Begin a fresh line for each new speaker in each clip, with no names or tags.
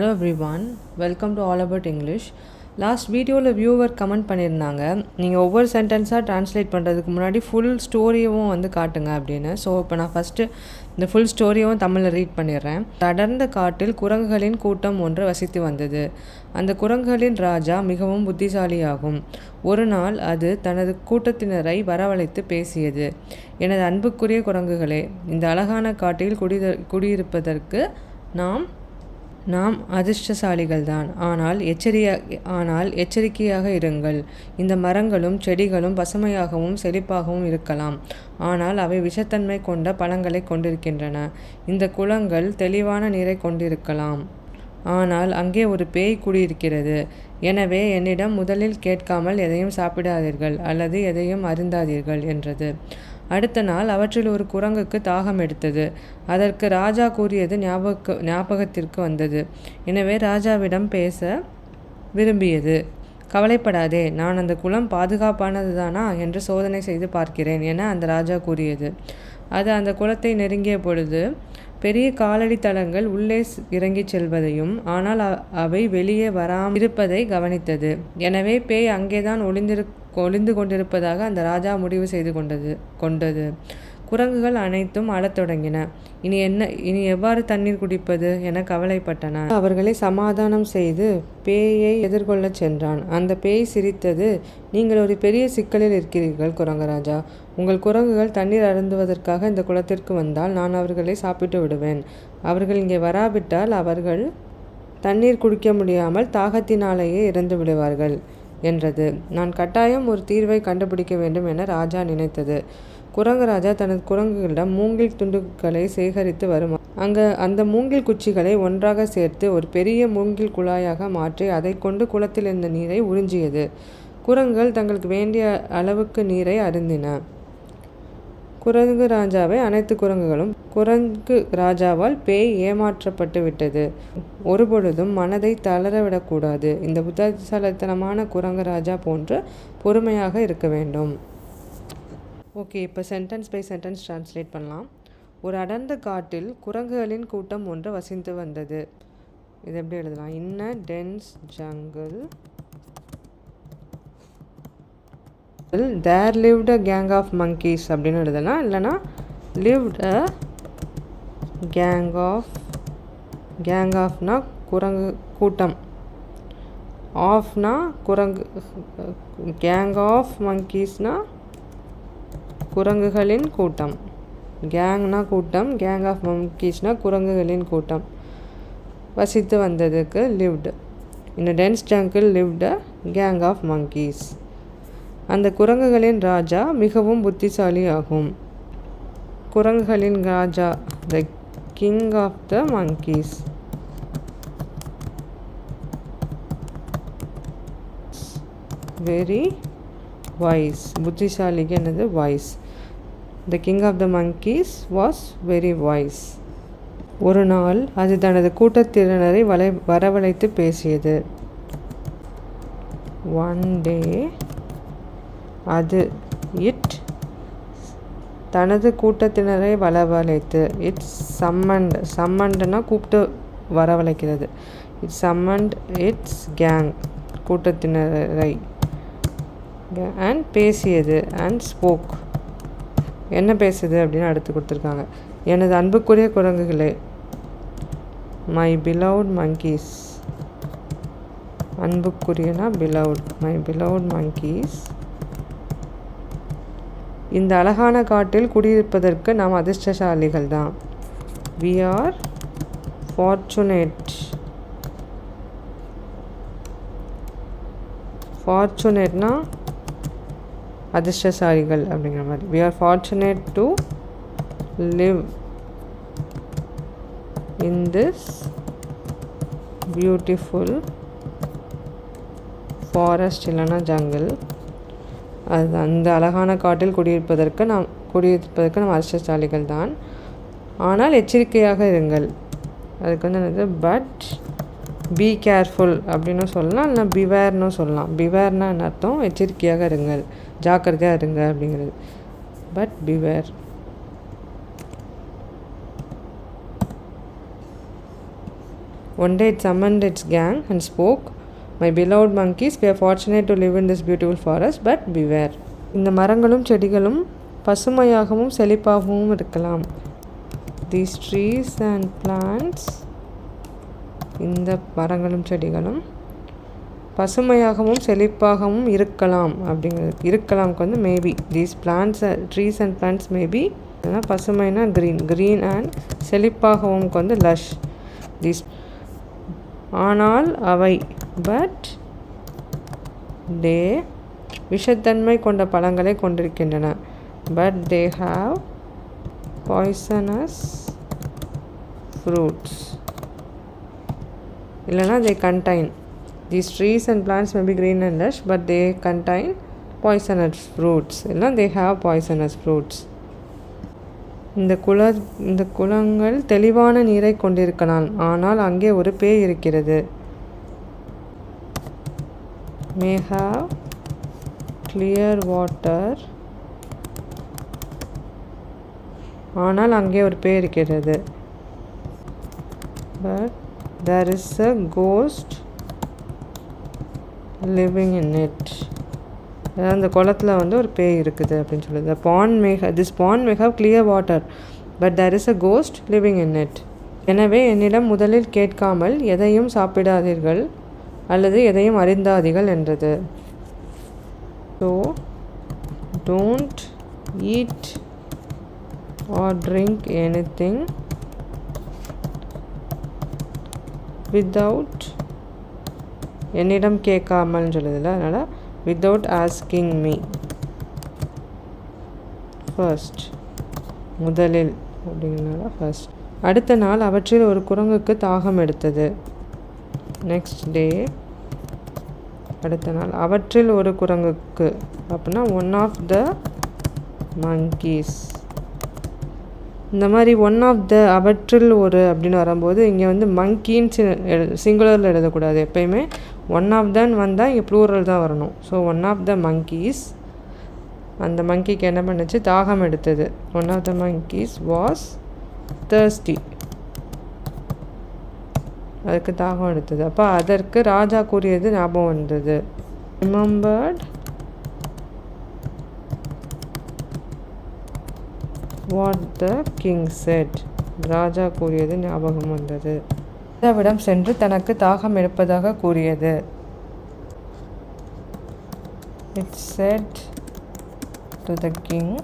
Hello everyone welcome to all about English last வீடியோவில் viewer comment பண்ணியிருந்தாங்க. நீங்கள் ஒவ்வொரு சென்டென்ஸாக ட்ரான்ஸ்லேட் பண்ணுறதுக்கு முன்னாடி ஃபுல் ஸ்டோரியவும் வந்து காட்டுங்க அப்படின்னு. ஸோ இப்போ நான் ஃபஸ்ட்டு இந்த ஃபுல் ஸ்டோரியவும் தமிழில் ரீட் பண்ணிடுறேன். அடர்ந்த காட்டில் குரங்குகளின் கூட்டம் ஒன்று வசித்து வந்தது. அந்த குரங்குகளின் ராஜா மிகவும் புத்திசாலியாகும். ஒரு நாள் அது தனது கூட்டத்தினரை வரவழைத்து பேசியது. எனது அன்புக்குரிய குரங்குகளே இந்த அழகான காட்டில் குடி குடியிருப்பதற்கு நாம் நாம் அதிர்ஷ்டசாலிகள்தான். ஆனால் எச்சரியா ஆனால் எச்சரிக்கையாக இருங்கள். இந்த மரங்களும் செடிகளும் பசுமையாகவும் செழிப்பாகவும் இருக்கலாம். ஆனால் அவை விஷத்தன்மை கொண்ட பழங்களை கொண்டிருக்கின்றன. இந்த குளங்கள் தெளிவான நீரை கொண்டிருக்கலாம். ஆனால் அங்கே ஒரு பேய் குடியிருக்கிறது. எனவே என்னிடம் முதலில் கேட்காமல் எதையும் சாப்பிடாதீர்கள் அல்லது எதையும் அருந்தாதீர்கள் என்றது. அடுத்த நாள் அவற்றில் ஒரு குரங்குக்கு தாகம் எடுத்தது. அதற்கு ராஜா கூறியது ஞாபக ஞாபகத்திற்கு வந்தது. எனவே ராஜாவிடம் பேச விரும்பியது. கவலைப்படாதே நான் அந்த குளம் பாதுகாப்பானது தானா என்று சோதனை செய்து பார்க்கிறேன் என அந்த ராஜா கூறியது. அது அந்த குளத்தை நெருங்கிய பொழுது பெரிய காலடி தளங்கள் உள்ளே இறங்கிச் செல்வதையும் ஆனால் அவை வெளியே வராமல் இருப்பதை கவனித்தது. எனவே பேய் அங்கேதான் ஒளிந்திரு ஒளிந்து கொண்டிருப்பதாக அந்த ராஜா முடிவு செய்து கொண்டது கொண்டது. குரங்குகள் அனைத்தும் அழத் தொடங்கின. இனி என்ன இனி எவ்வாறு தண்ணீர் குடிப்பது என கவலைப்பட்டன அவர்களை சமாதானம் செய்து பேயை எதிர்கொள்ளச் சென்றான். அந்த பேய் சிரித்தது நீங்கள் ஒரு பெரிய சிக்கலில் இருக்கிறீர்கள் குரங்கராஜா. உங்கள் குரங்குகள் தண்ணீர் அருந்துவதற்காக இந்த குளத்திற்கு வந்தால் நான் அவர்களை சாப்பிட்டு விடுவேன். அவர்கள் இங்கே வராவிட்டால் அவர்கள் தண்ணீர் குடிக்க முடியாமல் தாகத்தினாலேயே இறந்து விடுவார்கள். என்றது. நான் கட்டாயம் ஒரு தீர்வை கண்டுபிடிக்க வேண்டும் என ராஜா நினைத்தது. குரங்குராஜா தனது குரங்குகளிடம் மூங்கில் துண்டுகளை சேகரித்து வரும்? அங்கு அந்த மூங்கில் குச்சிகளை ஒன்றாக சேர்த்து ஒரு பெரிய மூங்கில் குழாயாக மாற்றி அதை கொண்டு குளத்தில் இருந்த நீரை உறிஞ்சியது. குரங்குகள் தங்களுக்கு வேண்டிய அளவுக்கு நீரை அருந்தின. குரங்கு ராஜாவை அனைத்து குரங்குகளும் குரங்கு ராஜாவால் பேய் ஏமாற்றப்பட்டு விட்டது. ஒருபொழுதும் மனதை தளரவிடக்கூடாது இந்த புத்தாலித்தனமான குரங்கு ராஜா போன்று பொறுமையாக இருக்க வேண்டும். ஓகே இப்போ சென்டென்ஸ் பை சென்டென்ஸ் ட்ரான்ஸ்லேட் பண்ணலாம். ஒரு அடர்ந்த காட்டில் குரங்குகளின் கூட்டம் ஒன்று வசித்து வந்தது. இது எப்படி எழுதலாம்? In the dense jungle there lived a gang of monkeys அப்படின்னு எழுதலாம் இல்லைனா lived a gang of gang ஆஃப்னா குரங்கு கூட்டம். ஆஃப்னா குரங்கு கேங் ஆஃப் மங்கீஸ்னால் குரங்குகளின் கூட்டம். கேங்னா கூட்டம் கேங் ஆஃப் மங்கீஸ்னா குரங்குகளின் கூட்டம். வசித்து வந்ததுக்கு lived in the dense jungle lived a gang of monkeys அந்த குரங்குகளின் ராஜா மிகவும் புத்திசாலி ஆகும் குரங்குகளின் ராஜா the king of the monkeys very wise புத்திசாலிக்கு என்னது? Wise the king of the monkeys was very wise ஒரு நாள் அது தனது கூட்டத்தினரை வலை வரவழைத்து பேசியது. ஒன் டே அது இட் தனது கூட்டத்தினரை வரவழைத்து இட் சம்மண்ட் சம்மண்டுனா கூப்பிட்டு வரவழைக்கிறது. இட் சம்மண்ட் இட்ஸ் கேங் கூட்டத்தினரை அண்ட் பேசியது அண்ட் ஸ்போக். என்ன பேசுது அப்படின்னு அடுத்து கொடுத்துருக்காங்க. எனது அன்புக்குரிய குரங்குகளே மை பிலவுட் மங்கீஸ் அன்புக்குரியனா பிலவுட் மை பிலவுட் மங்கீஸ் இந்த அழகான காட்டில் குடியிருப்பதற்கு நாம் அதிர்ஷ்டசாலிகள் தான் வி ஆர் ஃபார்ச்சுனேட் ஃபார்ச்சுனேட்னா அதிர்ஷ்டசாலிகள் அப்படிங்கிற மாதிரி. We are fortunate to live in this beautiful forest இல்லைன்னா ஜங்கிள் அது அந்த அழகான காட்டில் குடியிருப்பதற்கு நாம் குடியிருப்பதற்கு நாம் அதிர்ஷ்டசாலிகள் தான். ஆனால் எச்சரிக்கையாக இருங்கள். அதுக்கு வந்து என்னது? பட் பி கேர்ஃபுல் அப்படின்னு சொல்லலாம் இல்லைனா பிவேர்னு சொல்லலாம். பிவேர்னா என்ன அர்த்தம்? எச்சரிக்கையாக இருங்கள். ஜாக்கிரதையாக இருங்க அப்படிங்கிறது. But beware one day it summoned its gang and spoke my beloved monkeys we are fortunate to live in this beautiful forest but beware இந்த மரங்களும் செடிகளும் பசுமையாகவும் செழிப்பாகவும் இருக்கலாம். தீஸ் ட்ரீஸ் அண்ட் பிளான்ட்ஸ் இந்த மரங்களும் செடிகளும் பசுமையாகவும் செழிப்பாகவும் இருக்கலாம் அப்படிங்கிறது. இருக்கலாம்க்கு வந்து maybe these plants trees and plants maybe இல்லைனா பசுமைனா க்ரீன் க்ரீன் அண்ட் செழிப்பாகவும்க்கு வந்து லஷ் தீஸ் ஆனால் அவை பட் தே விஷத்தன்மை கொண்ட பழங்களை கொண்டிருக்கின்றன. But they have poisonous fruits இல்லைனா they contain these trees and plants maybe be and and but they contain poisonous fruits இல்லைனா தே they பாய்சனஸ் ஃப்ரூட்ஸ் இந்த குள இந்த குளங்கள் தெளிவான நீரை கொண்டிருக்கலாம். ஆனால் அங்கே ஒரு பேய் இருக்கிறது. May have கிளியர் வாட்டர் ஆனால் அங்கே ஒரு பேய் இருக்கிறது. But there is a ghost living in it அதாவது அந்த குளத்தில் வந்து ஒரு பேய் இருக்குது அப்படின்னு சொல்லுது. Pond may this pond may have clear water but there is a ghost living in it எனவே என்னிடம் முதலில் கேட்காமல் எதையும் சாப்பிடாதீர்கள். அல்லது எதையும் அறிந்தாதீர்கள் என்றது. So don't eat or drink anything without என்னிடம் கேட்காமல்னு சொல்லுதில்ல அதனால் வித்தவுட் ஆஸ்கிங் மீ ஃபர்ஸ்ட் முதலில் அப்படிங்கிறனால ஃபர்ஸ்ட் அடுத்த நாள் அவற்றில் ஒரு குரங்குக்கு தாகம் எடுத்தது. நெக்ஸ்ட் டே அடுத்த நாள் அவற்றில் ஒரு குரங்குக்கு அப்படின்னா ஒன் ஆஃப் த மங்கீஸ் இந்த மாதிரி ஒன் ஆஃப் த அவற்றில் ஒரு அப்படின்னு வரும்போது இங்கே வந்து மங்கின்னு சிங்குலரில் எழுதக்கூடாது எப்பயுமே. ஒன் ஆஃப் தன் வந்தால் இங்கே ப்ளூரல் தான் வரணும். So one of the monkeys அந்த மங்கிக்கு என்ன பண்ணுச்சு? தாகம் எடுத்தது. One of the monkeys was thirsty அதுக்கு தாகம் எடுத்தது. அப்போ அதற்கு ராஜா கூறியது ஞாபகம் வந்தது. Remembered what the king said ராஜா கூறியது ஞாபகம் வந்தது. ராஜாவிடம் சென்று தனக்கு தாகம் எடுப்பதாக கூறியது. It said to the king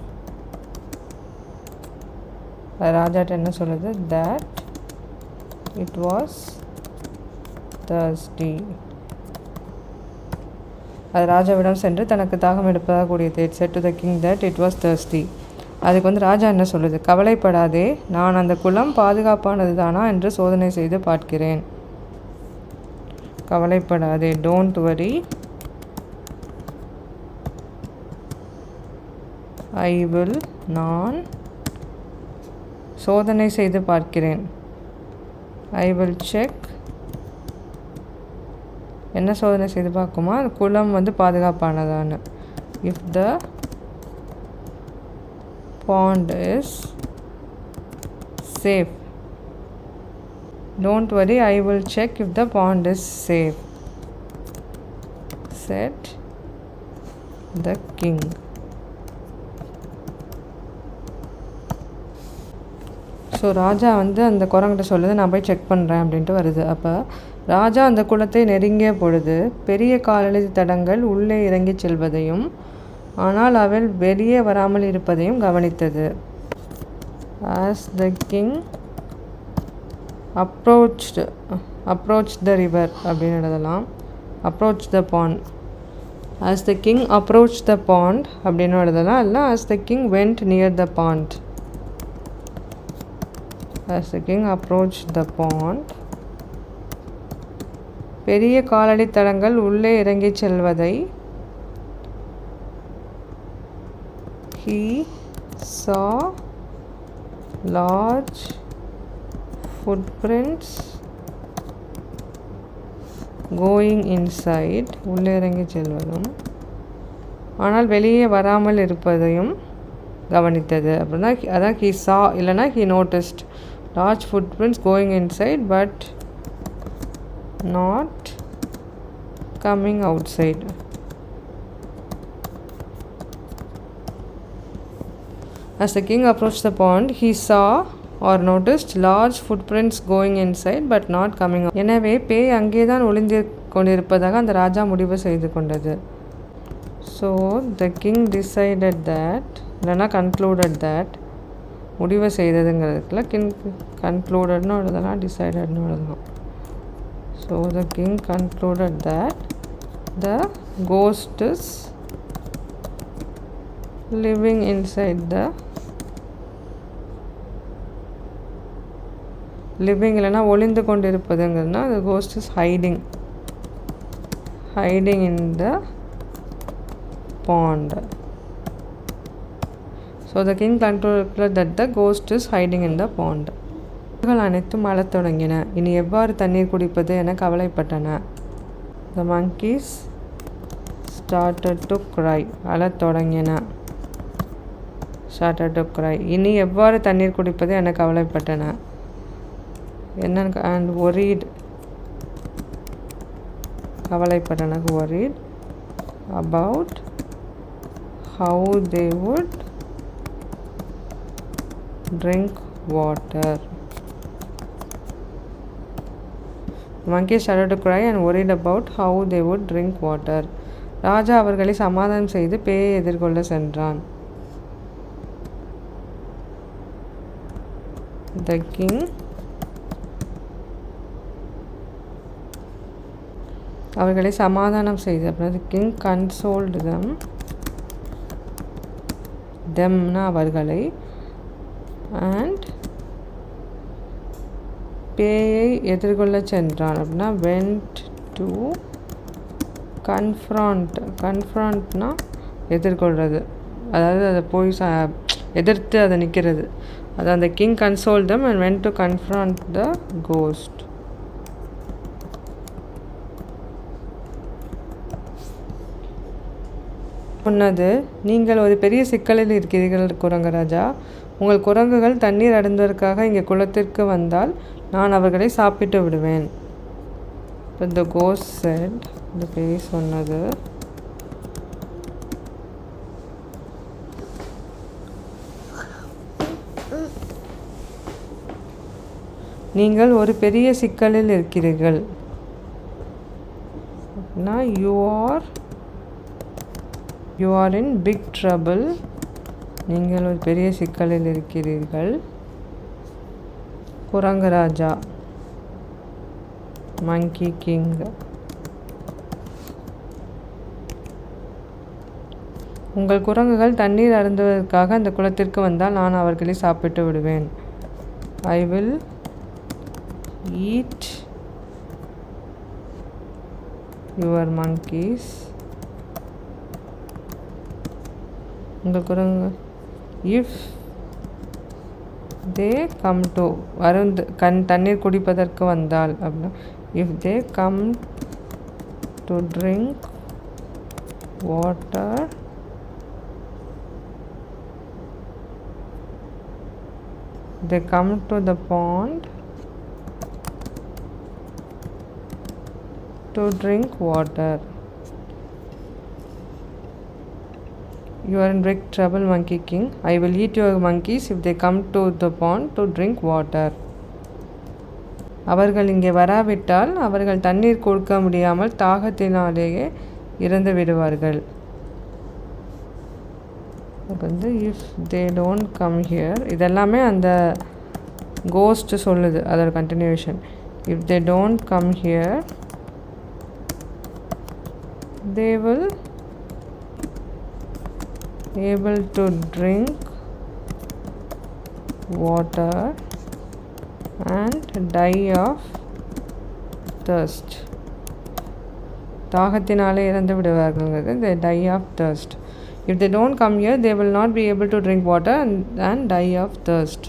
ராஜாட்ட என்ன சொல்லுது? தட் இட் வாஸ் தர்ஸ்டி அது ராஜாவிடம் சென்று தனக்கு தாகம் எடுப்பதாக கூடியது it said to the king that it was thirsty அதுக்கு வந்து ராஜா என்ன சொல்லுது? கவலைப்படாதே நான் அந்த குளம் பாதுகாப்பானது தானா என்று சோதனை செய்து பார்க்கிறேன். கவலைப்படாதே டோன்ட் வரி ஐ வில் நான் சோதனை செய்து பார்க்கிறேன். ஐ வில் செக் என்ன சோதனை செய்து பார்க்குமா? குளம் வந்து பாதுகாப்பானதான்னு. If the pond is safe don't worry I will check if the pond is safe said the king so ராஜா வந்து அந்த குரங்கிட்ட சொல்லுது நான் போய் செக் பண்ணுறேன் அப்படின்ட்டு வருது. அப்போ ராஜா அந்த குளத்தை நெருங்கிய பொழுது பெரிய காலடி தடங்கள் உள்ளே இறங்கிச் செல்வதையும் ஆனால் அவள் வெளியே வராமல் இருப்பதையும் கவனித்தது. As the king approached approach the river அப்படின்னு எழுதலாம். Approach the pond as the king approach the pond அப்படின்னு எழுதலாம். இல்லை as the king went near the pond as the king approach the pond பெரிய காலடி தடங்கள் உள்ளே இறங்கிச் செல்வதை ஹீ சா லார்ஜ் ஃபுட்பிரிண்ட்ஸ் கோயிங் இன்சைட் உள்ளே இறங்கி செல்வதும் ஆனால் வெளியே வராமல் இருப்பதையும் கவனித்தது. அப்படின்னா அதான் ஹீ சா இல்லைனா he noticed large footprints going inside but not coming outside. As the king approached the pond, he saw or noticed large footprints going inside but not coming out. எனவே பேய் அங்கே தான் ஒளிந்து கொண்டிருப்பதாக அந்த ராஜா முடிவு செய்து கொண்டது so the king decided that இல்லைனா கன்க்ளூடட் தட் முடிவு செய்ததுங்கிறதுக்குல கிங் கன்க்ளூடட்னு எழுதலாம் டிசைடட்னு எழுதலாம் so the king concluded that the ghost is living inside the living இல்லைனா ஒளிந்து கொண்டு இருப்பதுங்கிறதுனா the ghost is hiding hiding in the pond so the king concluded that the ghost is hiding in the pond குரங்குகள் அனைத்தும் அழத் தொடங்கின. இனி எவ்வாறு தண்ணீர் குடிப்பது என கவலைப்பட்டன. The monkeys started to cry அழத் தொடங்கின. ஸ்டார்டட் டு க்ரை இனி எவ்வாறு தண்ணீர் குடிப்பது என கவலைப்பட்டன. என்னன்னு and worried கவலைப்பட்டன. Worried about how they would drink water monkeys started to cry and worried about how they would drink water. ராஜா அவர்களை சமாதானம் செய்து பேயை எதிர்கொள்ள சென்றான். த கிங் அவர்களை சமாதானம் செய்து அப்படின்னா கிங் கன்சோல்டு தம் தெம்னா அவர்களை. அண்ட் பேயை எதிர்கொள்ள சென்றான் அப்படின்னா வென்ட் டு கன்ஃப்ராண்ட் கன்ஃப்ராண்ட்னா எதிர்கொள்கிறது அதாவது அதை போய் ச எதிர்த்து அதை நிற்கிறது அது அந்த king console them and went to confront the ghost சொன்னது நீங்கள் ஒரு பெரிய சிக்கலில் இருக்கிறீர்கள் குரங்கராஜா. உங்கள் குரங்குகள் தண்ணீர் அடைந்ததற்காக இங்கே குளத்திற்கு வந்தால் நான் அவர்களை சாப்பிட்டு விடுவேன். இப்போ த கோஸ் செட் இந்த பேய் சொன்னது. நீங்கள் ஒரு பெரிய சிக்கலில் இருக்கிறீர்கள். You are you are in big trouble நீங்கள் ஒரு பெரிய சிக்கலில் இருக்கிறீர்கள். குரங்கராஜா. மங்கி கிங் உங்கள் குரங்குகள் தண்ணீர் அருந்துவதற்காக அந்த குளத்திற்கு வந்தால் நான் அவர்களை சாப்பிட்டு விடுவேன். I will eat your monkeys உங்கள் குரங்கு இஃப் தே கம் டு அருந்து கண் தண்ணீர் குடிப்பதற்கு வந்தால் அப்படின்னா if they come to drink water they come to the pond to drink water. You are in big trouble monkey king. I will eat your monkeys if they come to the pond to drink water. அவர்கள் இங்கே வராவிட்டால் அவர்கள் தண்ணீர் கொடுக்க முடியாமல் தாகத்தினாலேயே இறந்து விடுவார்கள். வந்து if they don't come here இதெல்லாமே அந்த கோஸ்ட் சொல்லுது அதோட continuation if they don't come here they will able to drink water and die of thirst தாகத்தினாலே இறந்து விடுவார்கள் they die of thirst if they don't come here they will not be able to drink water and and die of thirst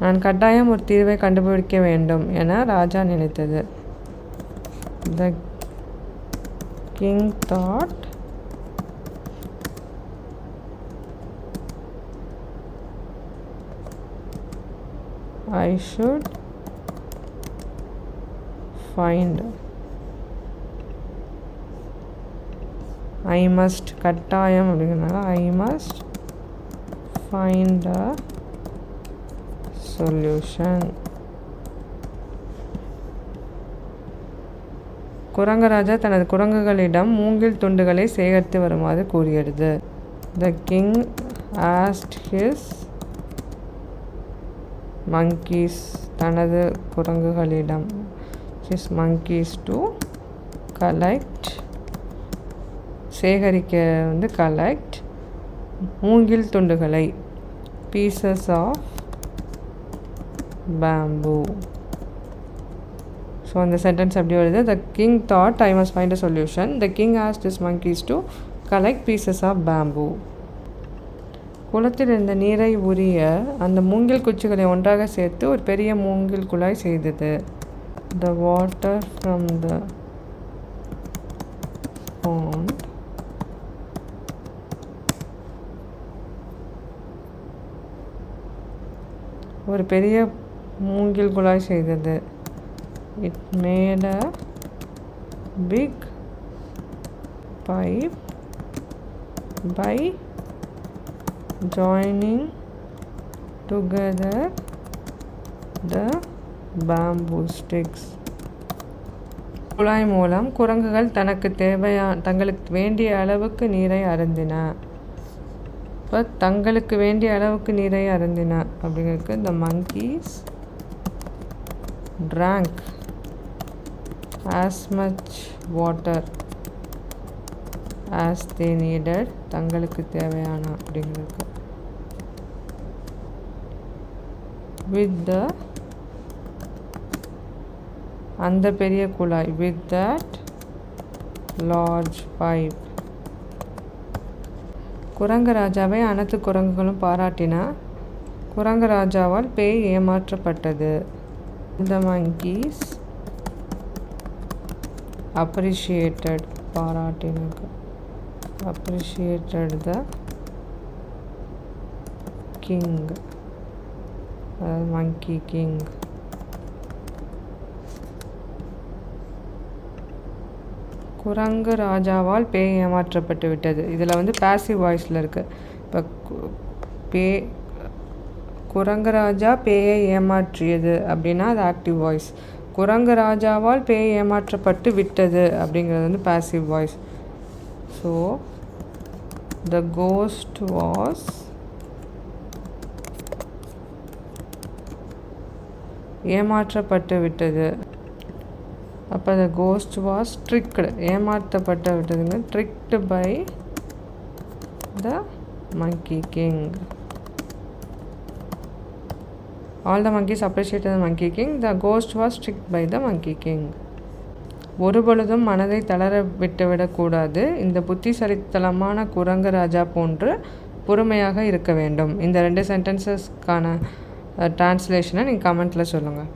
நான் கட்டாயம் ஒரு தீர்வை கண்டுபிடிக்க வேண்டும் என ராஜா நினைத்தது the king thought I should find. I must கட்டாயம் அப்படிங்கிறதுனால I must find a solution குரங்கராஜா தனது குரங்குகளிடம் மூங்கில் துண்டுகளை சேகரித்து வருமாறு கூறியது. The king asked his monkeys தனது குரங்குகளிடம். ஹிஸ் மங்கீஸ் டு கலெக்ட் சேகரிக்க வந்து கலெக்ட் மூங்கில் துண்டுகளை. பீசஸ் ஆஃப் பேம்பூ ஸோ அந்த சென்டென்ஸ் எப்படி வருது? The king thought I must find a solution the king asked his monkeys to collect pieces of bamboo குளத்தில் இருந்த நீரை உரிய அந்த மூங்கில் குச்சிகளை ஒன்றாக சேர்த்து ஒரு பெரிய மூங்கில் குழாய் செய்தது. The water from the pond. ஒரு பெரிய மூங்கில் குழாய் செய்தது. It made a big pipe by joining together the bamboo sticks. குழாய் மூலம் குரங்குகள் தனக்கு தேவையா தங்களுக்கு வேண்டிய அளவுக்கு நீரை அருந்தின. இப்போ தங்களுக்கு வேண்டிய அளவுக்கு நீரை அருந்தின அப்படிங்கிறதுக்கு இந்த monkeys drank as much water as they needed தங்களுக்கு தேவையான அப்படிங்கிறதுக்கு. With the அந்த பெரிய குழாய் with that large pipe. குரங்கு ராஜாவை அனைத்து குரங்குகளும் பாராட்டின. குரங்கு ராஜாவால் பேய் ஏமாற்றப்பட்டது. இந்த மங்கீஸ் அப்ரிஷியேட்டட் பாராட்டினாங்க. அப்ரிஷியேட்டட் த கிங் அதாவது கிங் குரங்கு ராஜாவால் பேய் ஏமாற்றப்பட்டு விட்டது. இதில் வந்து பாசிவ் வாய்ஸில் இருக்குது இப்போ பே குரங்கு ராஜா பேயை ஏமாற்றியது அப்படின்னா அது ஆக்டிவ் வாய்ஸ் குரங்கு ராஜாவால் பேய் ஏமாற்றப்பட்டு விட்டது அப்படிங்கிறது வந்து passive voice so the ghost was ஏமாற்றப்பட்டு விட்டது அப்போ த கோஸ்ட் வாஸ் ட்ரிக்டு ஏமாற்றப்பட்டு விட்டதுங்க tricked by the monkey king all the monkeys the monkey king the ghost was was by the monkey king ஒரு ஒருபொழுதும் மனதை தளர விட்டுவிடக்கூடாது இந்த புத்திசலித்தனமான குரங்கு ராஜா போன்று பொறுமையாக இருக்க வேண்டும். இந்த ரெண்டு சென்டென்சஸ்க்கான ட்ரான்ஸ்லேஷனை நீங்கள் கமெண்ட்டில் சொல்லுங்கள்